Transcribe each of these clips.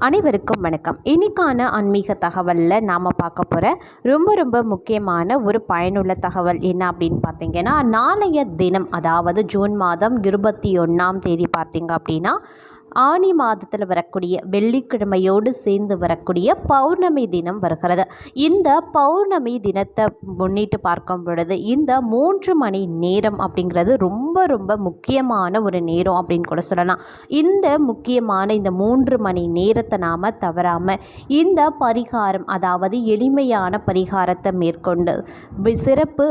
அனைவருக்கும் வணக்கம். இன்னைக்கான ஆன்மீக தகவலில் நாம் பார்க்க போகிற ரொம்ப ரொம்ப முக்கியமான ஒரு பயனுள்ள தகவல் என்ன அப்படின்னு பார்த்தீங்கன்னா நாளைய தினம் அதாவது ஜூன் மாதம் இருபத்தி ஒன்றாம் தேதி பார்த்தீங்க அப்படின்னா ஆனி மாதத்தில் வரக்கூடிய வெள்ளிக்கிழமையோடு சேர்ந்து வரக்கூடிய பௌர்ணமி தினம் வருகிறது. இந்த பௌர்ணமி தினத்தை முன்னிட்டு பார்க்கும் பொழுது இந்த மூன்று மணி நேரம் அப்படிங்கிறது ரொம்ப ரொம்ப முக்கியமான ஒரு நேரம் அப்படின்னு கூட சொல்லலாம். இந்த முக்கியமான இந்த மூன்று மணி நேரத்தை நாம் தவறாமல் இந்த பரிகாரம் அதாவது எளிமையான பரிகாரத்தை மேற்கொண்டு சிறப்பு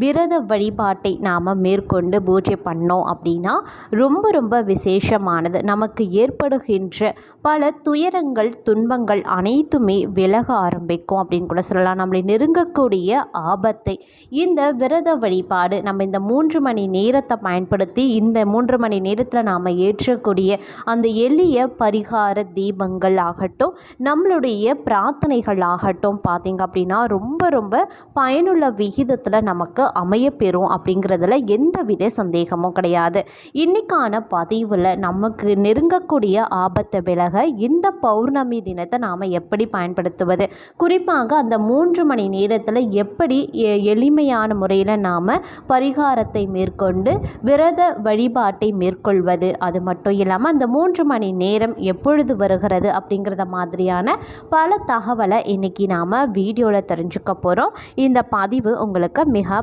விரத வழிபாட்டை நாம் மேற்கொண்டு பூஜை பண்ணோம் அப்படின்னா ரொம்ப ரொம்ப விசேஷமானது. நமக்கு ஏற்படுகின்ற பல துயரங்கள் துன்பங்கள் அனைத்துமே விலக ஆரம்பிக்கும் அப்படின்னு கூட சொல்லலாம். நம்மளை நெருங்கக்கூடிய ஆபத்தை இந்த விரத வழிபாடு நம்ம இந்த மூன்று மணி நேரத்தை பயன்படுத்தி இந்த மூன்று மணி நேரத்தில் நாம் ஏற்றக்கூடிய அந்த எளிய பரிகார தீபங்கள் ஆகட்டும் நம்மளுடைய பிரார்த்தனைகள் ஆகட்டும் பார்த்தீங்க அப்படின்னா ரொம்ப ரொம்ப பயனுள்ள விகிதத்தில் நமக்கு அமையப்பெறும் அப்படிங்கிறதுல எந்தவித சந்தேகமும் கிடையாது. இன்னைக்கான பதிவில் நமக்கு நெருங்கக்கூடிய ஆபத்தை விலக இந்த பௌர்ணமி தினத்தை நாம் எப்படி பயன்படுத்துவது? குறிப்பாக அந்த மூன்று மணி நேரத்தில் எப்படி எ- எளிமையான முறையில் நாம் பரிகாரத்தை மேற்கொண்டு விரத வழிபாட்டை மேற்கொள்வது? அது மட்டும் இல்லாமல் அந்த மூன்று மணி நேரம் எப்பொழுது வருகிறது அப்படிங்கிறத மாதிரியான பல தகவலை இன்னைக்கு நாம் வீடியோவில் தெரிஞ்சுக்க போகிறோம் இந்த பதிவு உங்களுக்கு மிக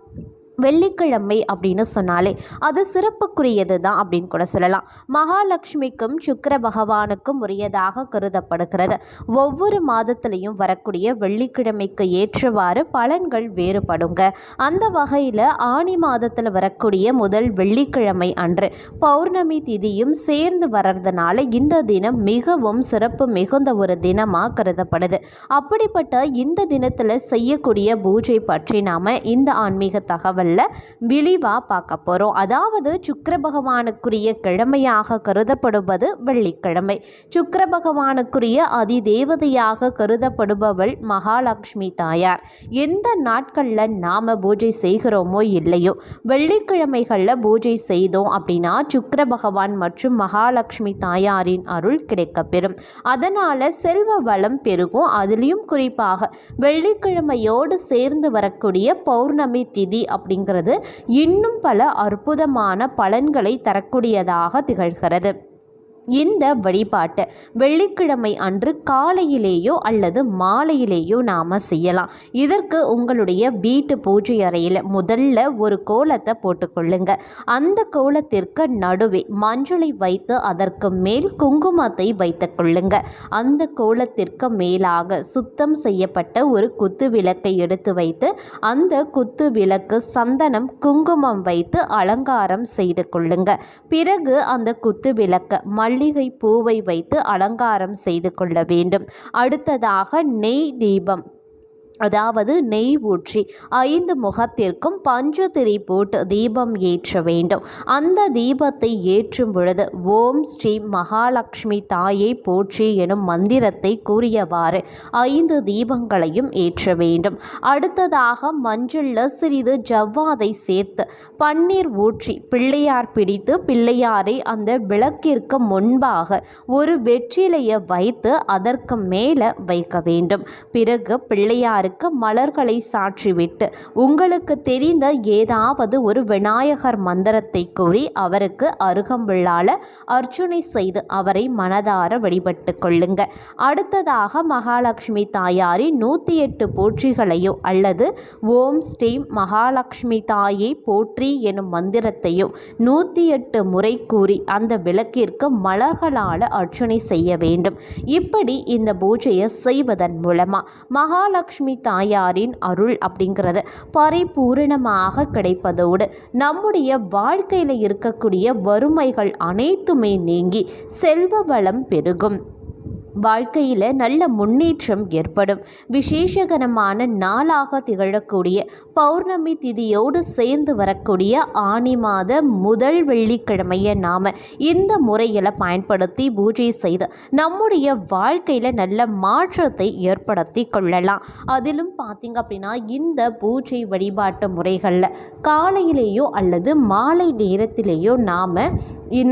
வெள்ளிக்கிழமை அப்படின்னு சொன்னாலே அது சிறப்புக்குரியது தான் அப்படின்னு கூட சொல்லலாம். மகாலட்சுமிக்கும் சுக்கர பகவானுக்கும் உரியதாக கருதப்படுகிறது. ஒவ்வொரு மாதத்திலையும் வரக்கூடிய வெள்ளிக்கிழமைக்கு ஏற்றவாறு பலன்கள் வேறுபடுங்க. அந்த வகையில் ஆனி மாதத்தில் வரக்கூடிய முதல் வெள்ளிக்கிழமை அன்று பௌர்ணமி திதியும் சேர்ந்து வர்றதுனால இந்த தினம் மிகவும் சிறப்பு மிகுந்த ஒரு தினமாக கருதப்படுது. அப்படிப்பட்ட இந்த தினத்தில் செய்யக்கூடிய பூஜை பற்றி நாம் இந்த ஆன்மீக தகவல் தகவலில் விரிவாக பார்க்க போகிறோம் அதாவது சுக்கர பகவானுக்குரிய கிழமையாக கருதப்படுவது வெள்ளிக்கிழமை. சுக்கர பகவானுக்குரிய அதிதேவதையாக கருதப்படுபவள் மகாலட்சுமி தாயார். எந்த நாட்களில் நாம் பூஜை செய்கிறோமோ இல்லையோ வெள்ளிக்கிழமைகளில் பூஜை செய்தோம் அப்படின்னா சுக்கர பகவான் மற்றும் மகாலட்சுமி தாயாரின் அருள் கிடைக்கப்பெறும். அதனால் செல்வ வளம் பெருகும். அதுலேயும் குறிப்பாக வெள்ளிக்கிழமையோடு சேர்ந்து வரக்கூடிய பௌர்ணமி திதி அப்படிங்கிறது இன்னும் பல அற்புதமான பலன்களை தரக்கூடியதாக திகழ்கிறது. இந்த வழிபாட்டை வெள்ளிக்கிழமை அன்று காலையிலேயோ அல்லது மாலையிலேயோ நாம் செய்யலாம். இதற்கு உங்களுடைய வீட்டு பூஜை அறையில் முதல்ல ஒரு கோலத்தை போட்டுக்கொள்ளுங்க அந்த கோலத்திற்கு நடுவே மஞ்சளை வைத்து அதற்கு மேல் குங்குமத்தை வைத்துக் கொள்ளுங்க. அந்த கோலத்திற்கு மேலாக சுத்தம் செய்யப்பட்ட ஒரு குத்து விளக்கை எடுத்து வைத்து அந்த குத்து விளக்கு சந்தனம் குங்குமம் வைத்து அலங்காரம் செய்து கொள்ளுங்க. பிறகு அந்த குத்து விளக்கை மல்லிகை பூவை வைத்து அலங்காரம் செய்து கொள்ள வேண்டும். அடுத்ததாக நெய் தீபம். அதாவது நெய் ஊற்றி ஐந்து முகத்திற்கும் பஞ்சதிரி போட்டு தீபம் ஏற்ற வேண்டும். அந்த தீபத்தை ஏற்றும் பொழுது ஓம் ஸ்ரீ மகாலட்சுமி தாயை போற்றி எனும் மந்திரத்தை கூறியவாறு ஐந்து தீபங்களையும் ஏற்ற வேண்டும். அடுத்ததாக மஞ்சள்ல சிறிது ஜவ்வாதை சேர்த்து பன்னீர் ஊற்றி பிள்ளையார் பிடித்து பிள்ளையாரை அந்த விளக்கிற்கு முன்பாக ஒரு வெற்றிலையை வைத்து அதற்கு மேலே வைக்க வேண்டும். பிறகு பிள்ளையாருக்கு மலர்களை சாற்றிவிட்டு உங்களுக்கு தெரிந்த ஏதாவது ஒரு விநாயகர் மந்திரத்தை கூறி அவருக்கு அருகம்புல்லால அர்ச்சனை செய்து அவரை மனதார வழிபட்டு கொள்ளுங்க. அடுத்ததாக மகாலட்சுமி தாயாரின் நூற்றி எட்டு போற்றிகளையோ அல்லது ஓம் ஸ்ரீ மகாலட்சுமி தாயை போற்றி எனும் மந்திரத்தையும் நூற்றி எட்டு முறை கூறி அந்த விளக்கிற்கு மலர்களால் அர்ச்சனை செய்ய வேண்டும். இப்படி இந்த பூஜையை செய்வதன் மூலமாக மகாலட்சுமி தாயாரின் அருள் அப்படிங்கிறது பரிபூரணமாக கிடைப்பதோடு நம்முடைய வாழ்க்கையில் இருக்கக்கூடிய வறுமைகள் அனைத்துமே நீங்கி செல்வ வளம் பெருகும். வாழ்க்கையில் நல்ல முன்னேற்றம் ஏற்படும். விசேஷகரமான நாளாக திகழக்கூடிய பௌர்ணமி திதியோடு சேர்ந்து வரக்கூடிய ஆனி மாத முதல் வெள்ளிக்கிழமையை நாம் இந்த முறையில் பயன்படுத்தி பூஜை செய்து நம்முடைய வாழ்க்கையில் நல்ல மாற்றத்தை ஏற்படுத்தி கொள்ளலாம். அதிலும் பார்த்திங்க அப்படின்னா இந்த பூஜை வழிபாட்டு முறைகளில் காலையிலேயோ அல்லது மாலை நேரத்திலேயோ நாம்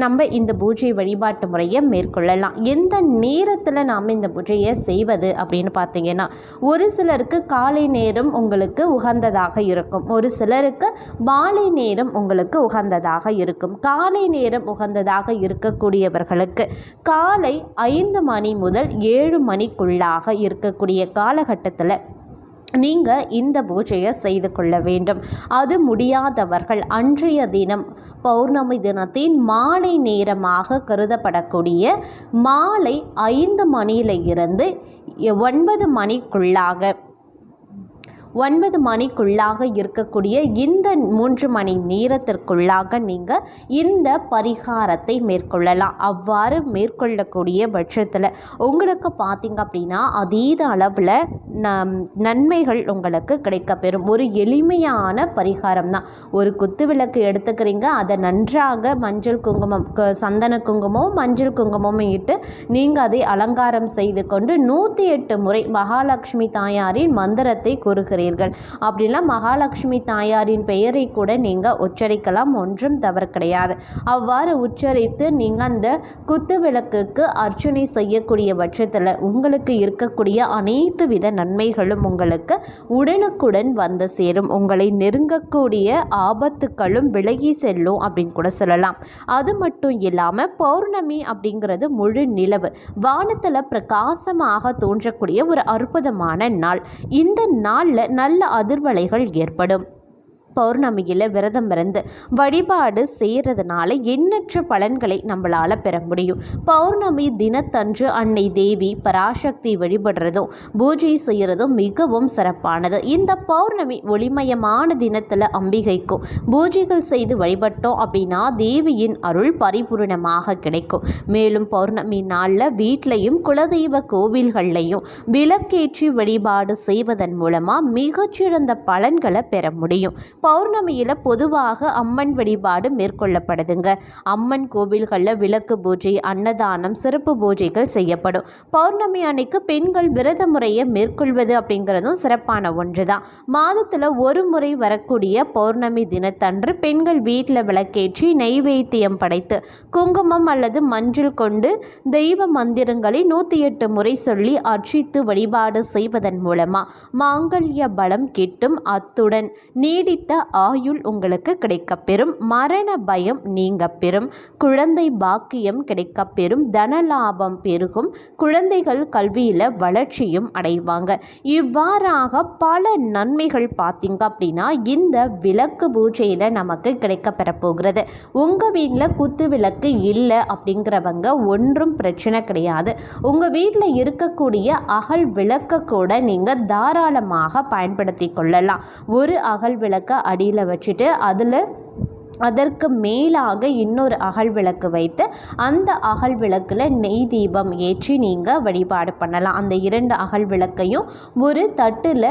நம்ம இந்த பூஜை வழிபாட்டு முறையை மேற்கொள்ளலாம். எந்த நேரத்தை நேரத்தில் நாம் இந்த பூஜையை செய்வது அப்படின்னு பார்த்தீங்கன்னா ஒரு சிலருக்கு காலை நேரம் உங்களுக்கு உகந்ததாக இருக்கும். ஒரு சிலருக்கு மாலை நேரம் உங்களுக்கு உகந்ததாக இருக்கும். காலை நேரம் உகந்ததாக இருக்கக்கூடியவர்களுக்கு காலை ஐந்து மணி முதல் ஏழு மணிக்குள்ளாக இருக்கக்கூடிய காலகட்டத்தில் நீங்கள் இந்த பூஜையை செய்து கொள்ள வேண்டும். அது முடியாதவர்கள் அன்றைய தினம் பௌர்ணமி தினத்தின் மாலை நேரமாக கருதப்படக்கூடிய மாலை ஐந்து மணியில இருந்து ஒன்பது மணிக்குள்ளாக ஒன்பது மணிக்குள்ளாக இருக்கக்கூடிய இந்த மூன்று மணி நேரத்திற்குள்ளாக நீங்கள் இந்த பரிகாரத்தை மேற்கொள்ளலாம். அவ்வாறு மேற்கொள்ளக்கூடிய பட்சத்தில் உங்களுக்கு பார்த்தீங்க அப்படின்னா அதீத அளவில் நன்மைகள் உங்களுக்கு கிடைக்கப்பெறும். ஒரு எளிமையான பரிகாரம் தான். ஒரு குத்து விளக்கு எடுத்துக்கிறீங்க அதை நன்றாக மஞ்சள் குங்குமம் சந்தன குங்குமம் மஞ்சள் குங்குமமும் இட்டு நீங்கள் அதை அலங்காரம் செய்து கொண்டு நூற்றி எட்டு முறை மகாலட்சுமி தாயாரின் மந்திரத்தை கூறுகிறீங்க. இருக்கிறீர்கள் அப்படின்னா மகாலட்சுமி தாயாரின் பெயரை கூட நீங்கள் உச்சரிக்கலாம். ஒன்றும் தவறு கிடையாது. அவ்வாறு உச்சரித்து நீங்கள் அந்த குத்து விளக்குக்கு அர்ச்சனை செய்யக்கூடிய பட்சத்தில் உங்களுக்கு இருக்கக்கூடிய அனைத்து வித நன்மைகளும் உங்களுக்கு உடனுக்குடன் வந்து சேரும். உங்களை நெருங்கக்கூடிய ஆபத்துக்களும் விலகி செல்லும் அப்படின்னு கூட சொல்லலாம். அது மட்டும் இல்லாமல் பௌர்ணமி அப்படிங்கிறது முழு நிலவு. வானத்தில் பிரகாசமாக தோன்றக்கூடிய ஒரு அற்புதமான நாள். இந்த நாளில் நல்ல அதிர்வலைகள் ஏற்படும். பௌர்ணமியில் விரதம் இருந்து வழிபாடு செய்கிறதுனால எண்ணற்ற பலன்களை நம்மளால் பெற முடியும். பௌர்ணமி தினத்தன்று அன்னை தேவி பராசக்தி வழிபடுறதும் பூஜை செய்கிறதும் மிகவும் சிறப்பானது. இந்த பௌர்ணமி ஒளிமயமான தினத்தில் அம்பிகைக்கும் பூஜைகள் செய்து வழிபட்டோம் அப்படின்னா தேவியின் அருள் பரிபூர்ணமாக கிடைக்கும். மேலும் பௌர்ணமி நாளில் வீட்லையும் குலதெய்வ கோவில்கள்லையும் விளக்கேற்றி வழிபாடு செய்வதன் மூலமாக மிகச்சிறந்த பலன்களை பெற முடியும். பௌர்ணமியில் பொதுவாக அம்மன் வழிபாடு மேற்கொள்ளப்படுதுங்க. அம்மன் கோவில்களில் விளக்கு பூஜை அன்னதானம் சிறப்பு பூஜைகள் செய்யப்படும். பௌர்ணமி அன்னைக்கு பெண்கள் விரத முறையை மேற்கொள்வது அப்படிங்கிறதும் சிறப்பான ஒன்று தான் மாதத்தில் ஒரு முறை வரக்கூடிய பௌர்ணமி தினத்தன்று பெண்கள் வீட்டில் விளக்கேற்றி நெய்வேத்தியம் படைத்து குங்குமம் அல்லது மஞ்சள் கொண்டு தெய்வ மந்திரங்களை நூற்றி எட்டு முறை சொல்லி அர்ச்சித்து வழிபாடு செய்வதன் மூலமாக மாங்கல்ய பலம் கிட்டும். அத்துடன் நீடித்த ஆயுள் உங்களுக்கு கிடைக்கப்பெறும். மரண பயம் நீங்க பெறும் குழந்தை பாக்கியம் கிடைக்கப்பெறும். தனலாபம் பெருகும். குழந்தைகள் கல்வியில் வளர்ச்சியும் அடைவாங்க. இவ்வாறாக பல நன்மைகள் பார்த்தீங்க அப்படின்னா இந்த விளக்கு பூஜையில் நமக்கு கிடைக்கப்பெற போகிறது. உங்கள் வீட்டில் குத்து விளக்கு இல்லை அப்படிங்கிறவங்க ஒன்றும் பிரச்சனை கிடையாது. உங்கள் வீட்டில் இருக்கக்கூடிய அகல் விளக்க கூட நீங்கள் தாராளமாக பயன்படுத்தி கொள்ளலாம். ஒரு அகல் விளக்க அடியில் வச்சுட்டு அதில் அதற்கு மேலாக இன்னொரு அகல் விளக்கு வைத்து அந்த அகல் விளக்கில் நெய் தீபம் ஏற்றி நீங்கள் வழிபாடு பண்ணலாம். அந்த இரண்டு அகல் விளக்கையும் ஒரு தட்டில்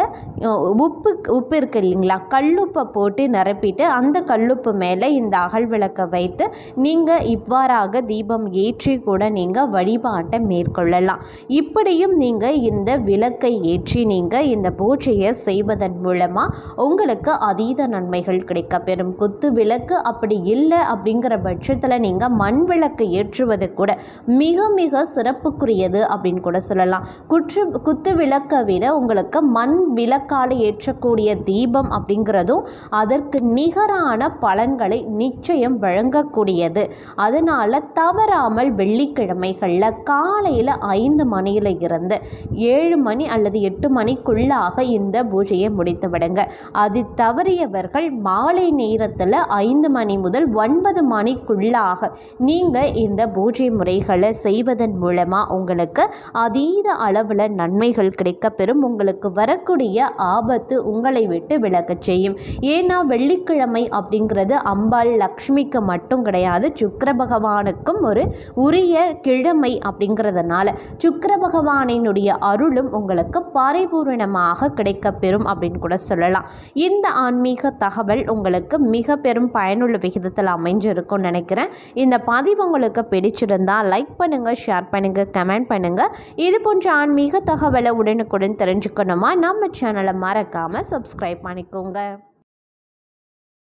உப்பு உப்பு இருக்குது இல்லைங்களா? கல்லுப்பை போட்டு நிரப்பிட்டு அந்த கல்லுப்பு மேலே இந்த அகல் விளக்கை வைத்து நீங்கள் இவ்வாறாக தீபம் ஏற்றி கூட நீங்கள் வழிபாட்டை மேற்கொள்ளலாம். இப்படியும் நீங்கள் இந்த விளக்கை ஏற்றி நீங்கள் இந்த பூஜையை செய்வதன் மூலமாக உங்களுக்கு அதீத நன்மைகள் கிடைக்கப்பெறும் குத்து விளக்கு அப்படி இல்லை அப்படிங்கிற பட்சத்தில் நீங்கள் மண் விளக்கு ஏற்றுவது கூட மிக மிக சிறப்புக்குரியது அப்படின்னு கூட சொல்லலாம். குற்று குத்து விளக்கை விட உங்களுக்கு மண் விளக்கால் ஏற்றக்கூடிய தீபம் அப்படிங்கிறதும் அதற்கு நிகரான பலன்களை நிச்சயம் வழங்கக்கூடியது. அதனால் தவறாமல் வெள்ளிக்கிழமைகளில் காலையில் ஐந்து மணியில் இருந்து ஏழு மணி அல்லது எட்டு மணிக்குள்ளாக இந்த பூஜையை முடித்து விடுங்க. அது தவறியவர்கள் மாலை நேரத்தில் ஐந்து ஒம்பது மணி முதல் ஒன்பது மணிக்குள்ளாக நீங்கள் இந்த பூஜை முறைகளை செய்வதன் மூலமாக உங்களுக்கு அதீத அளவில் நன்மைகள் கிடைக்கப்பெறும். உங்களுக்கு வரக்கூடிய ஆபத்து உங்களை விட்டு விலகச் செய்யும். ஏன்னா வெள்ளிக்கிழமை அப்படிங்கிறது அம்பாள் லக்ஷ்மிக்கு மட்டும் கிடையாது. சுக்கர பகவானுக்கும் ஒரு உரிய கிழமை அப்படிங்கிறதுனால சுக்கர பகவானினுடைய அருளும் உங்களுக்கு பரிபூர்ணமாக கிடைக்கப்பெறும் அப்படின்னு கூட சொல்லலாம். இந்த ஆன்மீக தகவல் உங்களுக்கு மிக பெரும் பயனுள்ள விகிதத்தில் அமைஞ்சிருக்கும்னு நினைக்கிறேன். இந்த பதிவு உங்களுக்கு பிடிச்சிருந்தா லைக் பண்ணுங்கள் ஷேர் பண்ணுங்கள் கமெண்ட் பண்ணுங்கள் இது போன்ற ஆன்மீக தகவலை உடனுக்குடன் தெரிஞ்சுக்கணுமா? நம்ம சேனலை மறக்காமல் சப்ஸ்கிரைப் பண்ணிக்கோங்க.